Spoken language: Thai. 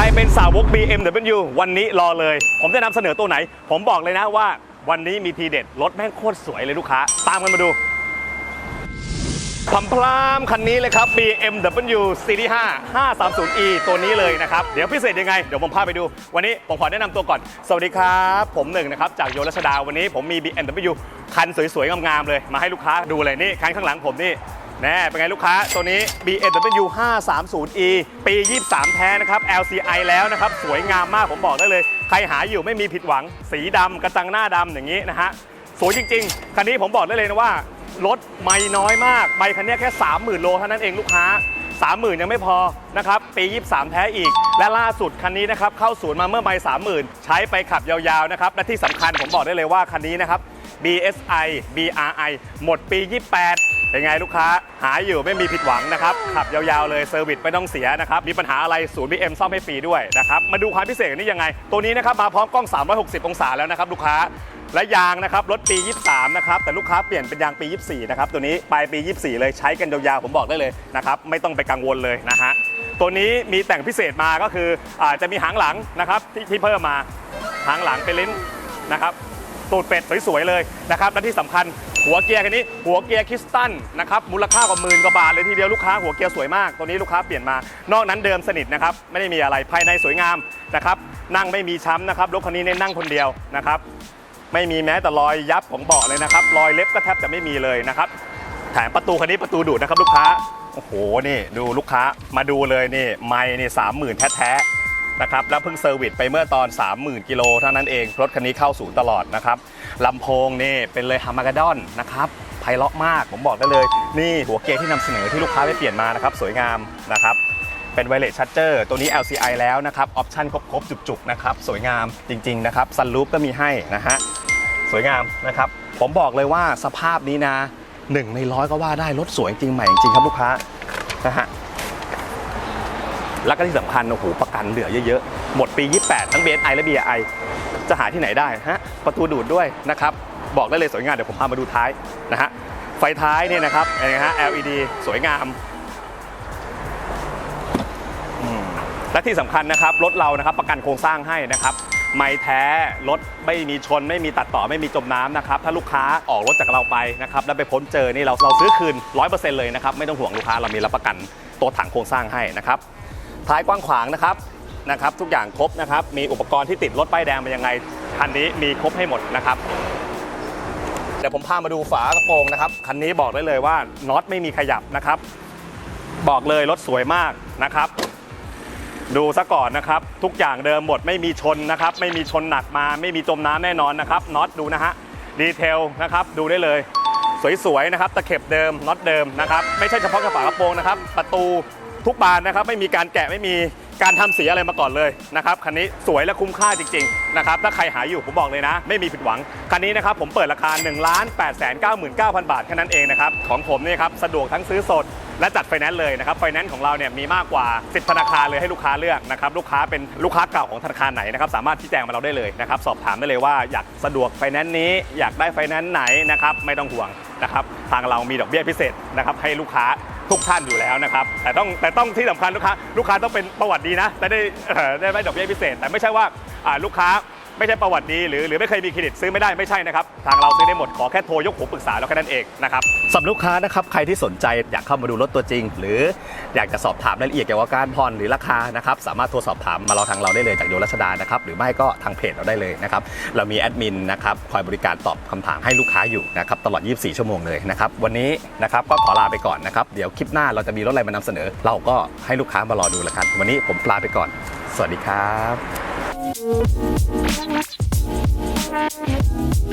รเป็นสาวก BMW วันนี้รอเลย ผมจะนำเสนอตัวไหน ผมบอกเลยนะว่าวันนี้มีทีเด็ด รถแม่งโคตรสวยเลยลูกค้า ตามกันมาดูพัมพลามคันนี้เลยครับ BMW Series 5 530e ตัวนี้เลยนะครับ เดี๋ยวพิเศษยังไง เดี๋ยวผมพาไปดู วันนี้ผมขอแนะนำตัวก่อน สวัสดีครับ ผมหนึ่งนะครับ จากโยรัชดา วันนี้ผมมี BMW คันสวยๆ งามๆ เลย มาให้ลูกค้าดูเลยนี่ คันข้างหลังผมนี่ แน่เป็นไงลูกค้าตัวนี้ BMW 530e ปี 23 แท้นะครับ LCI แล้วนะครับ สวยงามมากผมบอกได้เลย ใครหาอยู่ไม่มีผิดหวัง สีดำกระจังหน้าดำอย่างนี้นะฮะ สวยจริง ๆ คันนี้ผมบอกได้เลยนะว่า รถไม่น้อยมากใบคันนี้แค่ 30,000 โลเท่านั้นเองลูกค้า 30,000 ยังไม่พอนะครับ ปี 23 แท้อีก และล่าสุดคันนี้นะครับเข้าศูนย์มาเมื่อใบ30,000 ใช้ไปขับยาวๆนะครับและที่สำคัญผมบอกได้เลยว่าคันนี้นะครับ BSI BRI หมดปี 28 เป็นไงลูกค้า หายอยู่ไม่มีผิดหวังนะครับ ขับยาวๆเลยเซอร์วิสไม่ต้องเสียนะครับ มีปัญหาอะไรศูนย์ BM ซ่อมให้ฟรีด้วยนะครับ มาดูความพิเศษนี้ยังไง ตัวนี้นะครับมาพร้อมกล้อง 360 องศาแล้วนะครับลูกค้าและยางนะครับรถปี 23 นะครับ แต่ลูกค้าเปลี่ยนเป็นยางปี 24 นะครับ ตัวนี้ปลายปี 24 เลยใช้กันยาวๆ ผมบอกได้เลยนะครับ ไม่ต้องไปกังวลเลยนะฮะ ตัวนี้มีแต่งพิเศษมาก็คืออาจะมีหางหลังนะครับที่ที่เพิ่มมา หางหลังเป็นลิ้นนะครับ ตูดเป็ดสวยๆเลยนะครับและที่สำคัญหัวเกียร์คันนี้ หัวเกียร์คริสตันนะครับมูลค่ากว่าหมื่นกว่าบาทเลยทีเดียวลูกค้าหัวเกียร์สวยมากตัวนี้ลูกค้าเปลี่ยนมานอกนั้นเดิมสนิทนะครับไม่ได้มีอะไรภายในสวยงามนะครับนั่งไม่มีช้ำนะครับรถคันนี้เน้นนั่งคนเดียวนะครับไม่มีแม้แต่รอยยับของเบาะเลยนะครับรอยเล็บก็แทบจะไม่มีเลยนะครับแถมประตูคันนี้ประตูดูดนะครับลูกค้าโอ้โหนี่ดูลูกค้ามาดูเลยนี่ไม่นี่สามหมื่นแท้ๆ นะครับแล้วเพิ่งเซอร์วิสไปเมื่อตอน 30,000 กิโลเท่านั้นเอง รถคันนี้เข้าศูนย์ตลอดนะครับลำโพงนี่เป็นเลยฮามากาดอนนะครับไพเราะมากผมบอกได้เลย นี่หัวเกียร์ที่นำเสนอที่ลูกค้าไปเปลี่ยนมานะครับสวยงามนะครับเป็นไวเลสชัตเจอร์ตัวนี้ LCI แล้วนะครับออปชั่นครบๆ จุกๆนะครับสวยงามจริงๆนะครับซันรูปก็มีให้นะฮะสวยงามนะครับผมบอกเลยว่าสภาพนี้นะหนึ่งในร้อยก็ว่าได้รถสวยจริงใหม่จริงครับลูกค้านะฮะ แล้วก็ที่สำคัญโอ้โหประกันเหลือเยอะๆ หมดปี 28 ทั้ง BSI และ BRI จะหาที่ไหนได้ฮะประตูดูดด้วยนะครับบอกได้เลยสวยงามเดี๋ยวผมพามาดูท้ายนะฮะไฟท้ายเนี่ยนะครับเห็นะฮะ LED สวยงามและที่สำคัญนะครับรถเรานะครับประกันโครงสร้างให้นะครับไม่แท้รถไม่มีชน ไม่มีตัดต่อไม่มีจมน้ำนะครับถ้าลูกค้าออกรถจากเราไปนะครับแล้วไปพ้นเจอนี่เราเราซื้อคืน 100%เลยนะครับไม่ต้องห่วงลูกค้าเรามีรับประกันตัวถังโครงสร้างให้นะครับ ท้ายกว้างขวางนะครับนะครับทุกอย่างครบนะครับ มีอุปกรณ์ที่ติดรถป้ายแดงเป็นยังไงคันนี้มีครบให้หมดนะครับเดี๋ยวผมพามาดูฝากระโปรงนะครับคันนี้บอกได้เลยว่าน็อตไม่มีขยับนะครับ บอกเลยรถสวยมากนะครับ ดูซะก่อนนะครับ ทุกอย่างเดิมหมดไม่มีชนนะครับ ไม่มีชนหนักมาไม่มีจมน้ำแน่นอนนะครับน็อตดูนะฮะดีเทลนะครับดูได้เลย สวยๆนะครับตะเข็บเดิมน็อตเดิมนะครับ ไม่ใช่เฉพาะกระฝากระโปรงนะครับ ประตู ทุกบานนะครับไม่มีการแกะไม่มีการทำสีอะไรมาก่อนเลยนะครับคันนี้สวยและคุ้มค่าจริงๆนะครับถ้าใครหาอยู่ผมบอกเลยนะ ไม่มีผิดหวัง คันนี้นะครับผมเปิดราคา1 8 9 9 9 0 0 บาทแค่นั้นเองนะครับของผมเนี่ยครับสะดวกทั้งซื้อสดและจัดไฟแนนซ์เลยนะครับไฟแนนซ์ของเราเนี่ยมีมากกว่า 10 ธนาคารเลยให้ลูกค้าเลือกนะครับลูกค้าเป็นลูกค้าเก่าของธนาคารไหนนะครับสามารถที่แจ้งมาเราได้เลยนะครับสอบถามได้เลยว่าอยากสะดวกไฟแนนซ์นี้อยากได้ไฟแนนซ์ไหนนะครับไม่ต้องห่วงนะครับทางเรามีดอกเบี้ยพิเศษนะครับให้ลูกค้า ทุกท่านอยู่แล้วนะครับ แต่ต้องแต่ต้องที่สำคัญลูกค้าลูกค้าต้องเป็นประวัติดีนะและได้ได้ไม่ดอกเบี้ยพิเศษ แต่ไม่ใช่ว่าลูกค้า ไม่ใช่ประวัติดีหรือหรือไม่เคยมีเครดิตซื้อไม่ได้ไม่ใช่นะครับ ทางเราซื้อได้หมดขอแค่โทรยกหูปรึกษาแล้วแค่นั้นเองนะครับสำหรับลูกค้านะครับใครที่สนใจอยากเข้ามาดูรถตัวจริง หรืออยากจะสอบถามรายละเอียดเกี่ยวกับการผ่อนหรือราคานะครับสามารถโทรสอบถามมาเราทางเราได้เลยจากโยรัชดานะครับหรือไม่ก็ทางเพจเราได้เลยนะครับเรามีแอดมินนะครับคอยบริการตอบคำถามให้ลูกค้าอยู่นะครับตลอด 24 ชั่วโมงเลยนะครับวันนี้นะครับก็ขอลาไปก่อนนะครับเดี๋ยวคลิปหน้าเราจะมีรถอะไรมานำเสนอ เราก็ให้ลูกค้ามารอดูแล้วกันวันนี้ผมลาไปก่อน สวัสดีครับ Thank you.